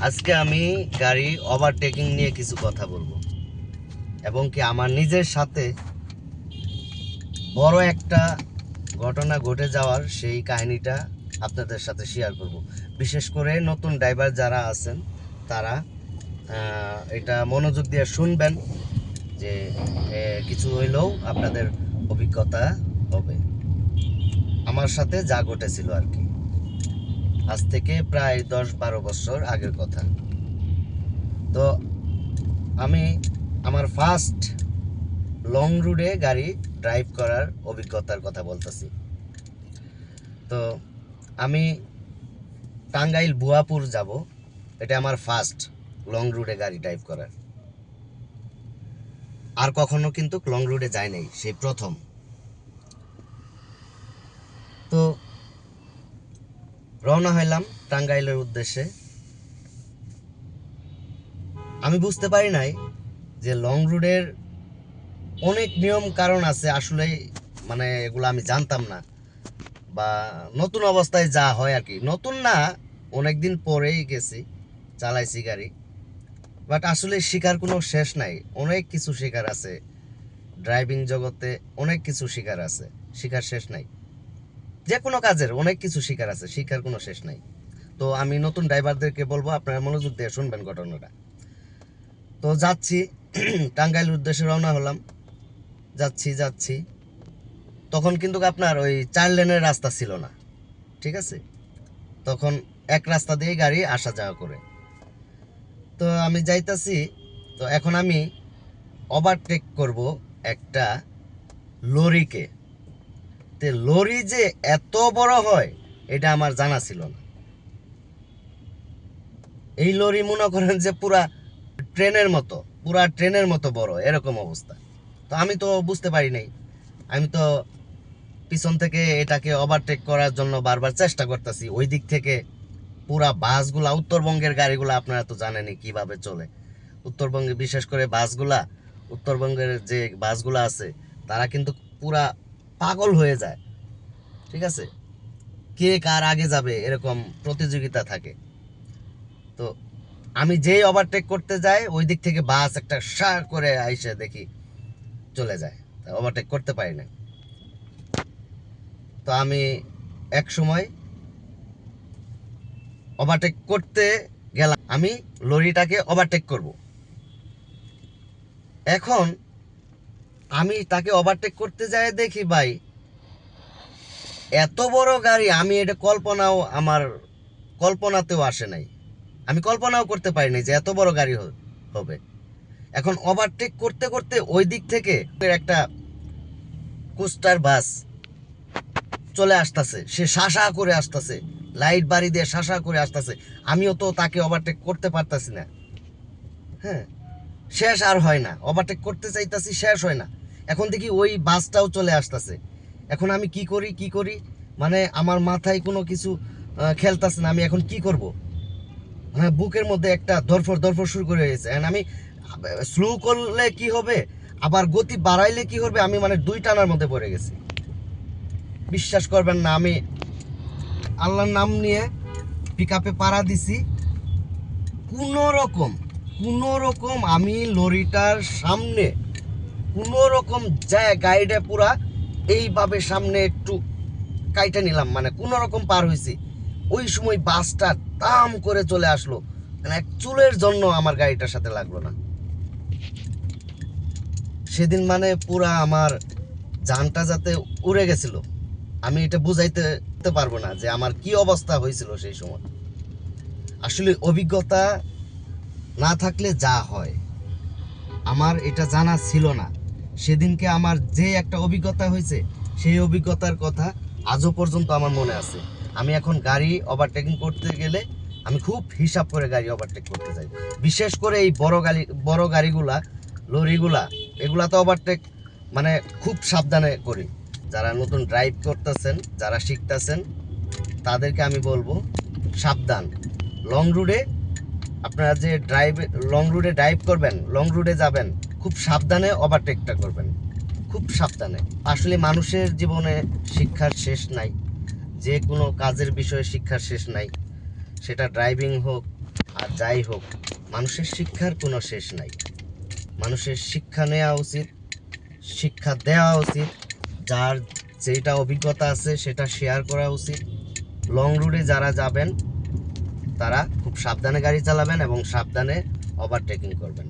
আজকে আমি গাড়ি ওভারটেকিং নিয়ে কিছু কথা বলব। এবং কি আমার নিজের সাথে বড় একটা ঘটনা ঘটে যাওয়ার সেই কাহিনীটা আপনাদের সাথে শেয়ার করব। বিশেষ করে নতুন ড্রাইভার যারা আছেন, তারা এটা মনোযোগ দিয়ে শুনবেন যে কিছু হইলেও আপনাদের অভিজ্ঞতা হবে। আমার সাথে যা ঘটেছিল আর কি। আজ থেকে প্রায় দশ বারো বছর আগের কথা। তো আমি আমার ফার্স্ট লং রুটে গাড়ি ড্রাইভ করার অভিজ্ঞতার কথা বলতেছি। তো আমি টাঙ্গাইল বুয়াপুর যাব, এটা আমার ফার্স্ট লং রুটে গাড়ি ড্রাইভ করার। আর কখনো কিন্তু লং রুটে যায় নাই, সেই প্রথম তো রওনা হইলাম টাঙ্গাইলের উদ্দেশ্যে। আমি বুঝতে পারি নাই যে লং রুটের অনেক নিয়ম কারণ আছে আসলে মানে এগুলো আমি জানতাম না। বা নতুন অবস্থায় যা হয় আর কি। নতুন না অনেক দিন পরেই গেছি, চালাইছি গাড়ি। বাট আসলে শেখার কোনো শেষ নাই। অনেক কিছু শেখার আছে। ড্রাইভিং জগতে অনেক কিছু শেখার আছে। শেখার শেষ নাই। যে কোনো কাজের অনেক কিছু শিকার আছে শিকার কোনো শেষ নাই। তো আমি নতুন ড্রাইভারদেরকে বলব, আপনারা মনোযোগ দিয়ে শুনবেন ঘটনাটা। তো যাচ্ছি টাঙ্গাইল উদ্দেশ্যে রওনা হলাম। যাচ্ছি যাচ্ছি। তখন কিন্তু আপনার ওই চার লেনের রাস্তা ছিল না, ঠিক আছে? তখন এক রাস্তা দিয়ে গাড়ি আসা যাওয়া করে। তো আমি যাইতাছি, তো এখন আমি ওভারটেক করব একটা লরিকে। তে লরি যে এত বড় হয়, এটা আমার জানা ছিল না। এই লরি মনে করেন যে পুরা ট্রেনের মতো, পুরা ট্রেনের মতো বড়, এরকম অবস্থা। তো আমি তো বুঝতে পারি নাই। আমি তো পিছন থেকে এটাকে ওভারটেক করার জন্য বারবার চেষ্টা করতেছি। ওই দিক থেকে পুরা বাসগুলা, উত্তরবঙ্গের গাড়িগুলো আপনারা তো জানেনই কীভাবে চলে। উত্তরবঙ্গে বিশেষ করে বাসগুলা, উত্তরবঙ্গের যে বাসগুলা আছে, তারা কিন্তু পুরা পাগল হয়ে যায়। ঠিক আছে? কে কার আগে যাবে এরকম প্রতিযোগিতা থাকে। তো আমি যেই ওভারটেক করতে যাই, ওই দিক থেকে বাস একটা সার করে আইসে দেখি চলে যায়। ওভারটেক করতে পারি না তো আমি এক সময় ওভারটেক করতে গেলাম। আমি লরিটাকে ওভারটেক করব। এখন আমি তাকে ওভারটেক করতে যায় দেখি ভাই। এত বড় গাড়ি, আমি এটা কল্পনাও আমার কল্পনাতেও আসে নাই। আমি কল্পনাও করতে পারিনি যে এত বড় গাড়ি হবে। এখন ওভারটেক করতে করতে ওই দিক থেকে একটা কোস্টার বাস চলে আসতেছে। সে শাসা করে আসতেছে। লাইট বাড়ি দিয়ে শাসা করে আসতেছে। আমিও তো তাকে ওভারটেক করতে পারতাছি না। হ্যাঁ? শেষ আর হয় না। ওভারটেক করতে চাইতাছি, শেষ হয় না। এখন দেখি ওই বাসটাও চলে আসতেছে। এখন আমি কি করি কি করি? মানে আমার মাথায় কোনো কিছু খেলতাছে না। আমি এখন কি করব? হ্যাঁ বুকের মধ্যে একটা দরফর দরফর শুরু করে গেছে And আমি, স্লো করলে কি হবে? আবার গতি বাড়াইলে কি হবে? আমি মানে দুই টানার মধ্যে পড়ে গেছি। বিশ্বাস করবেন না, আমি আল্লাহর নাম নিয়ে পিক আপে পাড়া দিছি। কোনো রকম কোনো রকম আমি লরিটার সামনে কোনো রকম যায় গাইডে পুরা এইভাবে সামনে একটু কাইটা নিলাম মানে কোনো রকম পার হয়েছি ওই সময় বাসটা দাম করে চলে আসলো। মানে এক চুলের জন্য আমার গাড়িটার সাথে লাগল না। সেদিন মানে পুরা আমার জানটা যাতে উড়ে গেছিল, আমি এটা বুঝাইতে পারব না যে আমার কি অবস্থা হয়েছিল সেই সময়। আসলে অভিজ্ঞতা না থাকলে যা হয়। আমার এটা জানা ছিল না। সেদিনকে আমার যে একটা অভিজ্ঞতা হয়েছে, সেই অভিজ্ঞতার কথা আজও পর্যন্ত আমার মনে আছে। আমি এখন গাড়ি ওভারটেকিং করতে গেলে আমি খুব হিসাব করে গাড়ি ওভারটেক করতে যাই। বিশেষ করে এই বড় গাড়ি, বড় গাড়িগুলা, লরিগুলা, এগুলা তো ওভারটেক মানে খুব সাবধানে করি। যারা নতুন ড্রাইভ করতেছেন, যারা শিখতেছেন, তাদেরকে আমি বলব সাবধান। লং রুটে আপনারা যে ড্রাইভ লং রুটে ড্রাইভ করবেন লং রুটে যাবেন, খুব সাবধানে ওভারটেকটা করবেন। খুব সাবধানে। আসলে মানুষের জীবনে শিক্ষার শেষ নাই। যে কোনো কাজের বিষয়ে শিক্ষার শেষ নাই। সেটা ড্রাইভিং হোক আর যাই হোক, মানুষের শিক্ষার কোনো শেষ নাই। মানুষের শিক্ষা নেওয়া উচিত, শিক্ষা দেওয়া উচিত, যার যেটা অভিজ্ঞতা আছে সেটা শেয়ার করা উচিত। লং রুটে যারা যাবেন তারা খুব সাবধানে গাড়ি চালাবেন এবং সাবধানে ওভারটেকিং করবেন।